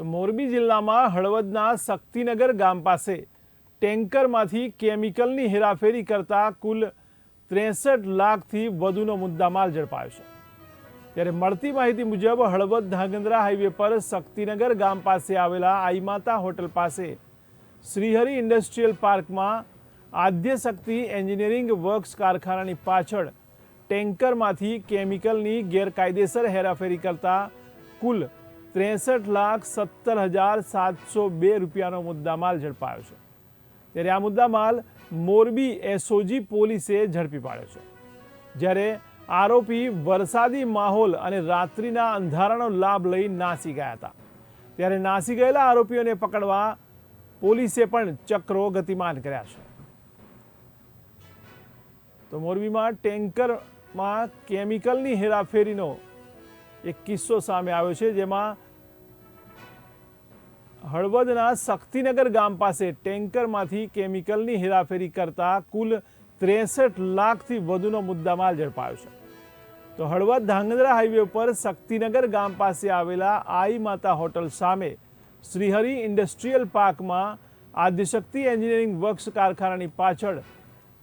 તો મોરબી જિલ્લામાં હળવદના શક્તિનગર ગામ પાસે ટેન્કરમાંથી કેમિકલની હેરાફેરી કરતા કુલ ત્રેસઠ લાખથી વધુનો મુદ્દામાલ ઝડપાયો છે. ત્યારે મળતી માહિતી મુજબ હળવદ ધાંગધ્રા હાઈવે પર શક્તિનગર ગામ પાસે આવેલા આઈમાતા હોટલ પાસે શ્રીહરિ ઇન્ડસ્ટ્રીયલ પાર્કમાં આદ્યશક્તિ એન્જિનિયરિંગ વર્ક્સ કારખાનાની પાછળ ટેન્કરમાંથી કેમિકલની ગેરકાયદેસર હેરાફેરી કરતા કુલ ત્રેસઠ લાખ સત્તર હજાર સાતસો બે રૂપિયાનો મુદ્દામાલ ઝડપાયો છે. ત્યારે આ મુદ્દામાલ મોરબી એસઓજી પોલીસે ઝડપી પાડ્યો છે. જ્યારે આરોપી વરસાદી માહોલ અને રાત્રિના અંધારાનો લાભ લઈ નાસી ગયા હતા. ત્યારે નાસી ગયેલા આરોપીઓને પકડવા પોલીસે પણ ચક્રો ગતિમાન કર્યા છે. તો મોરબીમાં ટેન્કરમાં કેમિકલની હેરાફેરીનો એક કિસ્સો સામે આવ્યો છે જેમાં હળવદના શક્તિનગર ગામ પાસે ટેન્કરમાંથી કેમિકલની હેરાફેરી કરતા કુલ ત્રેસઠ લાખથી વધુનો મુદ્દામાલ ઝડપાયો છે. તો હળવદ ધાંગધ્રા હાઈવે પર શક્તિનગર ગામ પાસે આવેલા આઈ માતા હોટલ સામે શ્રીહરિ ઇન્ડસ્ટ્રીયલ પાર્કમાં આદ્યશક્તિ એન્જિનિયરિંગ વર્ક્સ કારખાનાની પાછળ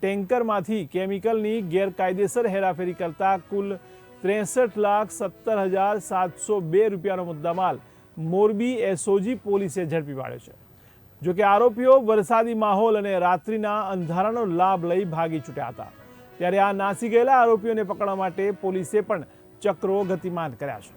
ટેન્કરમાંથી કેમિકલની ગેરકાયદેસર હેરાફેરી કરતા કુલ ત્રેસઠ લાખ સત્તર હજાર સાતસો બે રૂપિયાનો મુદ્દામાલ મોરબી એસઓજી પોલીસે ઝડપી પાડ્યો છે. જોકે આરોપીઓ વરસાદી માહોલ અને રાત્રિના અંધારાનો લાભ લઈ ભાગી છૂટ્યા હતા. ત્યારે આ નાસી ગયેલા આરોપીઓને પકડવા માટે પોલીસે પણ ચક્રો ગતિમાન કર્યા છે.